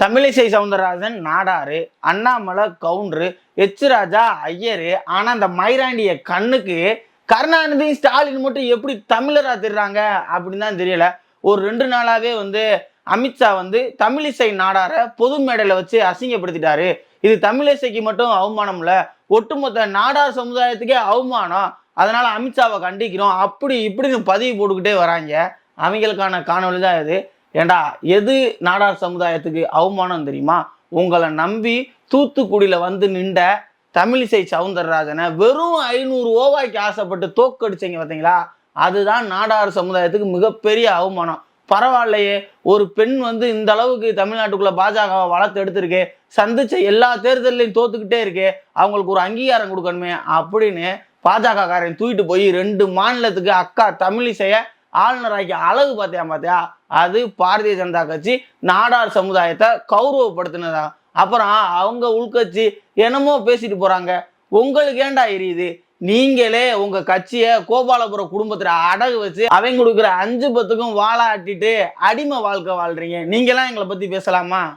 தமிழிசை சவுந்தரராஜன் நாடாரு அண்ணாமலை கவுண்டரு எச்சுராஜா ஐயரு ஆனால் அந்த மைராண்டிய கண்ணுக்கு கருணாநிதி ஸ்டாலின் மட்டும் எப்படி தமிழராக திருறாங்க அப்படின்னு தான் தெரியல. ஒரு ரெண்டு நாளாகவே வந்து அமித்ஷா வந்து தமிழிசை நாடார பொது மேடையில் வச்சு அசிங்கப்படுத்திட்டாரு. இது தமிழிசைக்கு மட்டும் அவமானம் இல்லை. ஒட்டுமொத்த நாடார் சமுதாயத்துக்கே அவமானம். அதனால் அமித்ஷாவை கண்டிக்கிறோம். அப்படி இப்படின்னு பதிவு போட்டுக்கிட்டே வராங்க. அவங்களுக்கான காணொளி தான் இது. ஏண்டா எது நாடார் சமுதாயத்துக்கு அவமானம் தெரியுமா? உங்களை நம்பி தூத்துக்குடியில் வந்து நின்ற தமிழிசை சவுந்தரராஜனை வெறும் ஐநூறு ஓவாய்க்கு ஆசைப்பட்டு தோக்கடிச்சிங்க பார்த்தீங்களா? அதுதான் நாடார் சமுதாயத்துக்கு மிகப்பெரிய அவமானம். பரவாயில்லையே ஒரு பெண் வந்து இந்த அளவுக்கு தமிழ்நாட்டுக்குள்ள பாஜகவை வளர்த்து எடுத்திருக்கு. சந்திச்ச எல்லா தேர்தலையும் தோத்துக்கிட்டே இருக்கு அவங்களுக்கு ஒரு அங்கீகாரம் கொடுக்கணுமே அப்படின்னு பாஜக காரன் தூக்கிட்டு போய் ரெண்டு மாநிலத்துக்கு அக்கா தமிழிசையை ஆளுநராக்கி அழகு பார்த்தியா பார்த்தியா அது பாரதிய ஜனதா கட்சி நாடார் சமுதாயத்தை கௌரவப்படுத்தினதா. அப்புறம் அவங்க உள்கட்சி என்னமோ பேசிட்டு போறாங்க. உங்களுக்கு ஏண்டா எரியுது? நீங்களே உங்க கட்சியை கோபாலபுரம் குடும்பத்துல அடகு வச்சு அவங்க கொடுக்குற அஞ்சு பத்துக்கும் வாழாட்டிட்டு அடிமை வாழ்க்கை வாழ்றீங்க. நீங்களாம் எங்களை பத்தி பேசலாமா?